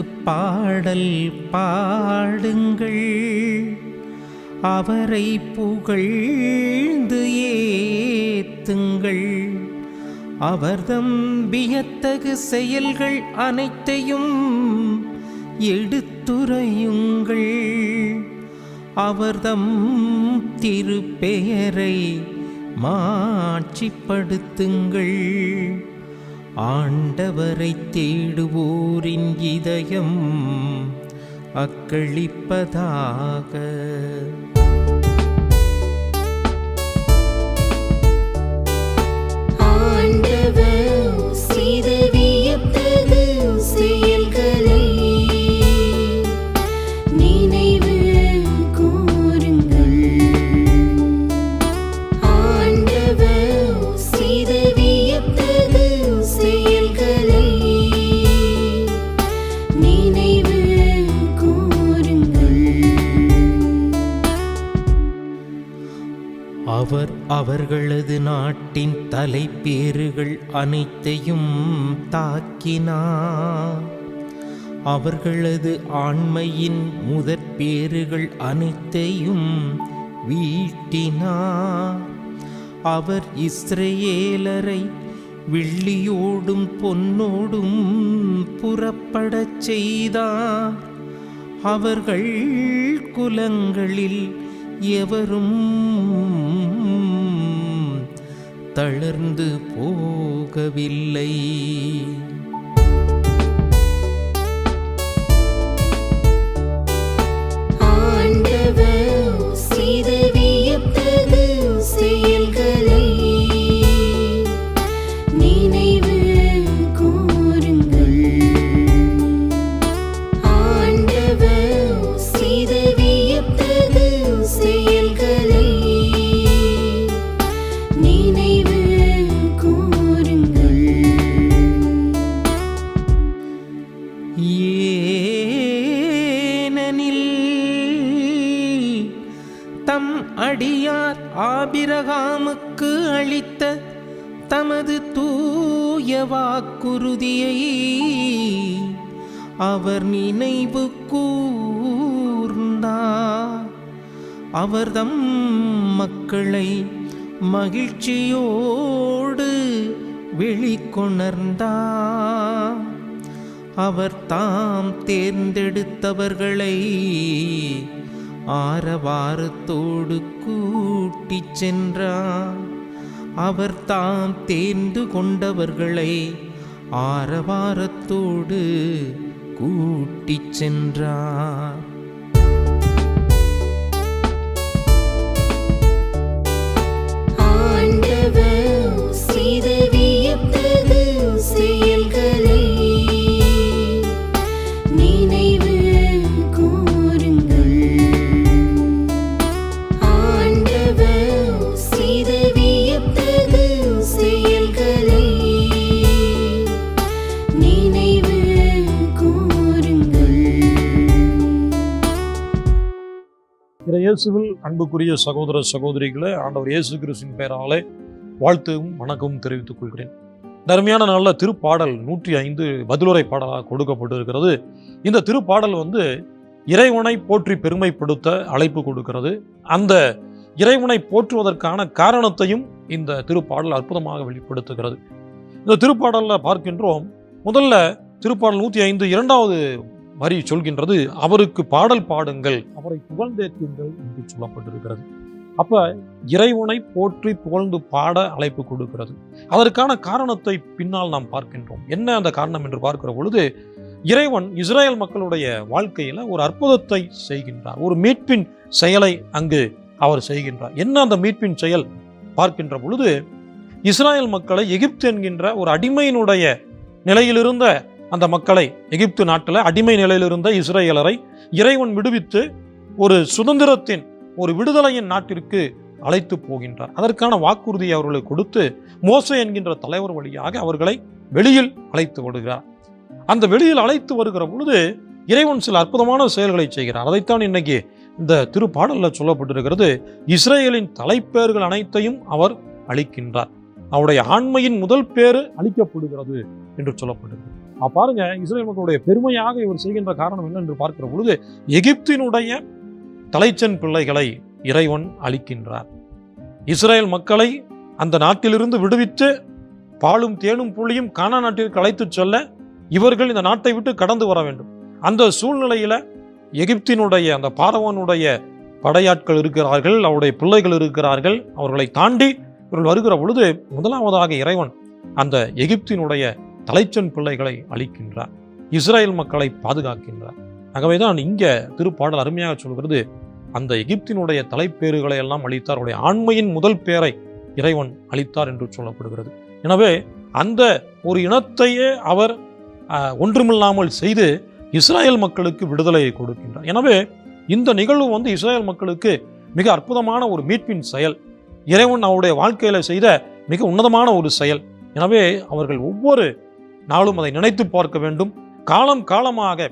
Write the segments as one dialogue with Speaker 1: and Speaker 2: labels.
Speaker 1: பாடல் பாடுங்கள். அவரை புகழ்ந்து ஏத்துங்கள். அவர்தம் வியத்தகு செயல்கள் அனைத்தையும் எடுத்துரையுங்கள். அவர்தம் திருப்பெயரை மாட்சிப்படுத்துங்கள். ஆண்டவரை தேடுவோரின் இதயம் அக்களிப்பதாக. அவர் அவர்களது நாட்டின் தலைப்பேறுகள் அனைத்தையும் தாக்கினார். அவர்களது ஆண்மையின் முதற்பேறுகள் அனைத்தையும் வீட்டினார். அவர் இஸ்ரேலரை வெள்ளியோடும் பொன்னோடும் புறப்படச் செய்தார். அவர்கள் குலங்களில் எவரும் தளர்ந்து போகவில்லை. அடியார் ஆபிரகாமுக்கு அளித்த தமது தூய வாக்குறுதியை அவர் நினைவு கூர்ந்தார். அவர்தம் மக்களை மகிழ்ச்சியோடு வெளிக்கொணர்ந்தார். அவர் தாம் தேர்ந்தெடுத்தவர்களை ஆரவாரத்தோடு கூட்டிச் சென்றார். அவர் தாம் தேர்ந்து கொண்டவர்களை ஆரவாரத்தோடு கூட்டிச் சென்றார்.
Speaker 2: இயேசுவில் அன்புக்குரிய சகோதர சகோதரிகளை ஆண்டவர் இயேசு கிறிஸ்துவின் பெயராலே வாழ்த்தும் வணக்கமும் தெரிவித்துக் கொள்கிறேன். தர்மையான நாளில் திருப்பாடல் நூற்றி ஐந்து பதிலுரை பாடலாக கொடுக்கப்பட்டிருக்கிறது. இந்த திருப்பாடல் வந்து இறைவனை போற்றி பெருமைப்படுத்த அழைப்பு கொடுக்கிறது. அந்த இறைவனை போற்றுவதற்கான காரணத்தையும் இந்த திருப்பாடல் அற்புதமாக வெளிப்படுத்துகிறது. இந்த திருப்பாடலில் பார்க்கின்றோம் முதல்ல திருப்பாடல் நூற்றி ஐந்து இரண்டாவது வரி சொல்கின்றது அவருக்கு பாடல் பாடுங்கள். அவரை புகழ்ந்தேற்றுங்கள் என்று சொல்லப்பட்டிருக்கிறது. அப்ப இறைவனை போற்றி புகழ்ந்து பாட அழைப்பு கொடுக்கிறது. அதற்கான காரணத்தை பின்னால் நாம் பார்க்கின்றோம். என்ன அந்த காரணம் என்று பார்க்கிற பொழுது இறைவன் இஸ்ரேல் மக்களுடைய வாழ்க்கையில ஒரு அற்புதத்தை செய்கின்றார். ஒரு மீட்பின் செயலை அங்கு அவர் செய்கின்றார். என்ன அந்த மீட்பின் செயல்? பார்க்கின்ற பொழுது இஸ்ராயல் மக்களை எகிப்து என்கின்ற ஒரு அடிமையினுடைய நிலையிலிருந்த அந்த மக்களை எகிப்து நாட்டில் அடிமை நிலையில் இருந்த இஸ்ரேலரை இறைவன் விடுவித்து ஒரு சுதந்திரத்தின் ஒரு விடுதலையின் நாட்டிற்கு அழைத்து போகின்றார். அதற்கான வாக்குறுதியை அவர்களுக்கு கொடுத்து மோசை என்கின்ற தலைவர் வழியாக அவர்களை வெளியில் அழைத்து விடுகிறார் அந்த வெளியில் அழைத்து வருகிற பொழுது இறைவன் சில அற்புதமான செயல்களை செய்கிறார். அதைத்தான் இன்னைக்கு இந்த திருப்பாடலில் சொல்லப்பட்டிருக்கிறது. இஸ்ரேலின் தலைப்பேர்கள் அனைத்தையும் அவர் அளிக்கின்றார் அவருடைய ஆண்மையின் முதல் பேரு அளிக்கப்படுகிறது என்று சொல்லப்படுகிறது பாருங்க இஸ்ரேல் மக்களுடைய பெருமையாக இவர் செய்கின்ற காரணம் என்ன என்று பார்க்கிற பொழுது எகிப்தினுடைய தலைச்சன் பிள்ளைகளை இறைவன் அளிக்கின்றார் இஸ்ரேல் மக்களை அந்த நாட்டிலிருந்து விடுவித்து பாலும் தேனும் புள்ளியும் கானா நாட்டிற்கு அழைத்துச் செல்ல இவர்கள் இந்த நாட்டை விட்டு கடந்து வர வேண்டும். அந்த சூழ்நிலையில எகிப்தினுடைய அந்த பாரவனுடைய படையாட்கள் இருக்கிறார்கள் அவருடைய பிள்ளைகள் இருக்கிறார்கள் அவர்களை தாண்டி இவர்கள் வருகிற பொழுது முதலாவதாக இறைவன் அந்த எகிப்தினுடைய தலைச்சன் பிள்ளைகளை அழிக்கின்றார். இஸ்ரேல் மக்களை பாதுகாக்கின்றார். ஆகவே தான் இங்கே திருப்பாடல் அருமையாக சொல்கிறது அந்த எகிப்தினுடைய தலைப்பேறுகளை எல்லாம் அளித்தார் அவருடைய ஆண்மையின் முதல் பேரை இறைவன் அளித்தார் என்று சொல்லப்படுகிறது. எனவே அந்த ஒரு இனத்தையே அவர் ஒன்றுமில்லாமல் செய்து இஸ்ரேல் மக்களுக்கு விடுதலையை கொடுக்கின்றார். எனவே இந்த நிகழ்வு வந்து இஸ்ரேல் மக்களுக்கு மிக அற்புதமான ஒரு மீட்பின் செயல். இறைவன் அவருடைய வாழ்க்கையில் செய்த மிக உன்னதமான ஒரு செயல். எனவே அவர்கள் ஒவ்வொரு நாளும் அதை நினைத்து பார்க்க வேண்டும். காலம் காலமாக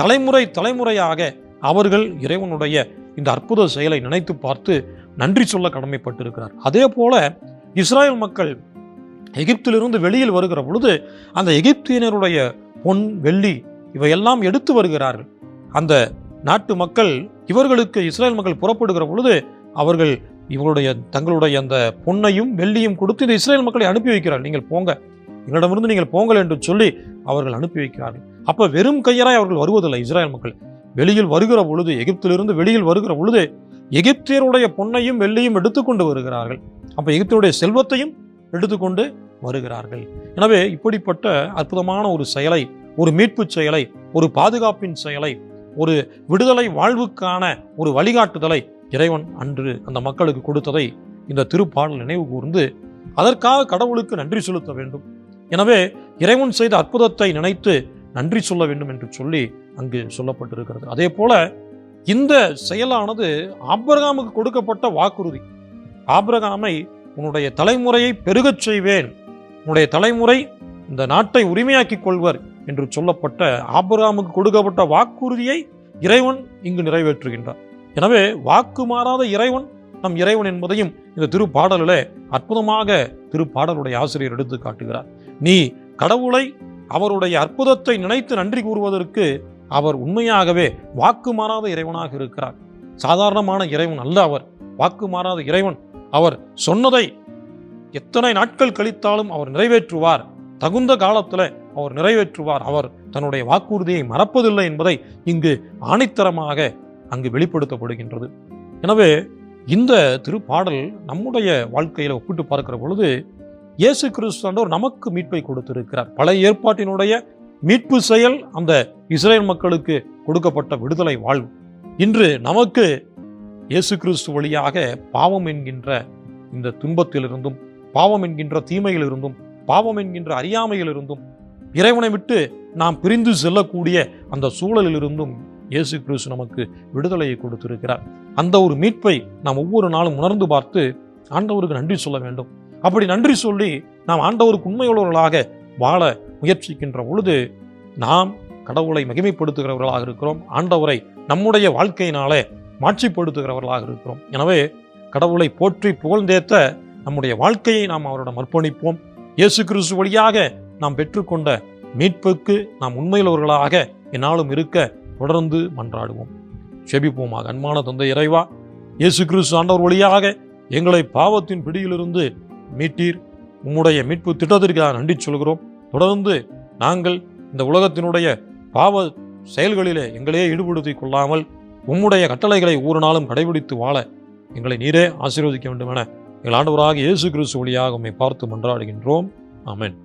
Speaker 2: தலைமுறை தலைமுறையாக அவர்கள் இறைவனுடைய இந்த அற்புத செயலை நினைத்து பார்த்து நன்றி சொல்ல கடமைப்பட்டிருக்கிறார். அதே போல இஸ்ராயல் மக்கள் எகிப்திலிருந்து வெளியில் வருகிற பொழுது அந்த எகிப்தியினருடைய பொன் வெள்ளி இவையெல்லாம் எடுத்து வருகிறார்கள். அந்த நாட்டு மக்கள் இவர்களுக்கு இஸ்ரேல் மக்கள் புறப்படுகிற பொழுது அவர்கள் இவர்களுடைய தங்களுடைய அந்த பொன்னையும் வெள்ளியும் கொடுத்து இந்த இஸ்ரேல் மக்களை அனுப்பி வைக்கிறார் நீங்கள் போங்க எங்களிடமிருந்து நீங்கள் போங்கள் என்று சொல்லி அவர்கள் அனுப்பி வைக்கிறார்கள். அப்போ வெறும் கையராய் அவர்கள் வருவதில்லை இஸ்ரேல் மக்கள். வெளியில் வருகிற பொழுது எகிப்திலிருந்து வெளியில் வருகிற பொழுது எகிப்தியருடைய பொன்னையும் வெள்ளியும் எடுத்துக்கொண்டு வருகிறார்கள். அப்போ எகிப்தியுடைய செல்வத்தையும் எடுத்துக்கொண்டு வருகிறார்கள். எனவே இப்படிப்பட்ட அற்புதமான ஒரு செயலை ஒரு மீட்புச் செயலை ஒரு பாதுகாப்பின் செயலை ஒரு விடுதலை வாழ்வுக்கான ஒரு வழிகாட்டுதலை இறைவன் அன்று அந்த மக்களுக்கு கொடுத்ததை இந்த திருப்பாடல் நினைவு கூர்ந்து அதற்காக கடவுளுக்கு நன்றி செலுத்த வேண்டும். எனவே இறைவன் செய்த அற்புதத்தை நினைத்து நன்றி சொல்ல வேண்டும் என்று சொல்லி அங்கு சொல்லப்பட்டிருக்கிறது. அதே போல இந்த செயலானது ஆப்ரகாமுக்கு கொடுக்கப்பட்ட வாக்குறுதி. ஆப்ரகாமை உன்னுடைய தலைமுறையை பெருகச் செய்வேன். உன்னுடைய தலைமுறை இந்த நாட்டை உரிமையாக்கிக் கொள்வர் என்று சொல்லப்பட்ட ஆபிரகாமுக்கு கொடுக்கப்பட்ட வாக்குறுதியை இறைவன் இங்கு நிறைவேற்றுகின்றார் எனவே வாக்கு மாறாத இறைவன் நம் இறைவன் என்பதையும் இந்த திருப்பாடலிலே அற்புதமாக திருப்பாடலுடைய ஆசிரியர் எடுத்து காட்டுகிறார். நீ கடவுளை அவருடைய அற்புதத்தை நினைத்து நன்றி கூறுவதற்கு அவர் உண்மையாகவே வாக்கு மாறாத இறைவனாக இருக்கிறார். சாதாரணமான இறைவன் அல்ல அவர். வாக்கு மாறாத இறைவன் அவர் சொன்னதை எத்தனை நாட்கள் கழித்தாலும் அவர் நிறைவேற்றுவார். தகுந்த காலத்தில் அவர் நிறைவேற்றுவார். அவர் தன்னுடைய வாக்குறுதியை மறப்பதில்லை என்பதை இங்கு ஆணித்தரமாக அங்கு வெளிப்படுத்தப்படுகின்றது. எனவே இந்த திருப்பாடல் நம்முடைய வாழ்க்கையில் ஒப்பிட்டு பார்க்கிற பொழுது இயேசு கிறிஸ்து ஆண்டவர் நமக்கு மீட்பை கொடுத்திருக்கிறார். பழைய ஏற்பாட்டினுடைய மீட்பு செயல் அந்த இஸ்ரேல் மக்களுக்கு கொடுக்கப்பட்ட விடுதலை வாழ்வு. இன்று நமக்கு இயேசு கிறிஸ்து வழியாக பாவம் என்கின்ற இந்த துன்பத்திலிருந்தும் பாவம் என்கின்ற தீமையிலிருந்தும் பாவம் என்கின்ற அறியாமையிலிருந்தும் இறைவனை விட்டு நாம் பிரிந்து செல்லக்கூடிய அந்த சூழலிலிருந்தும் இயேசு கிறிஸ்து நமக்கு விடுதலையை கொடுத்திருக்கிறார். அந்த ஒரு மீட்பை நாம் ஒவ்வொரு நாளும் உணர்ந்து பார்த்து ஆண்டவருக்கு நன்றி சொல்ல வேண்டும். அப்படி நன்றி சொல்லி நாம் ஆண்டவருக்கு உண்மையுள்ளவர்களாக வாழ முயற்சிக்கின்ற பொழுது நாம் கடவுளை மகிமைப்படுத்துகிறவர்களாக இருக்கிறோம். ஆண்டவரை நம்முடைய வாழ்க்கையினாலே மாட்சிப்படுத்துகிறவர்களாக இருக்கிறோம். எனவே கடவுளை போற்றி புகழ்ந்தேத்த நம்முடைய வாழ்க்கையை நாம் அவரிடம் அர்ப்பணிப்போம். இயேசு கிறிஸ்து வழியாக நாம் பெற்றுக்கொண்ட மீட்புக்கு நாம் உண்மையுள்ளவர்களாக என்னாலும் இருக்க தொடர்ந்து மன்றாடுவோம். செபிப்போமாக. அன்பான தந்தை இறைவா இயேசு கிறிஸ்து ஆண்டவர் வழியாக எங்களை பாவத்தின் பிடியிலிருந்து மீட்டீர். உம்முடைய மீட்பு திட்டத்திற்காக நன்றி சொல்கிறோம். தொடர்ந்து நாங்கள் இந்த உலகத்தினுடைய பாவ செயல்களிலே எங்களையே ஈடுபடுத்திக் கொள்ளாமல் உம்முடைய கட்டளைகளை ஒவ்வொரு நாளும் கடைபிடித்து வாழ எங்களை நீரே ஆசீர்வதிக்க வேண்டும் என எங்கள் ஆண்டவராக இயேசு கிறிஸ்து வழியாக உம்மை பார்த்து மன்றாடுகின்றோம். ஆமென்.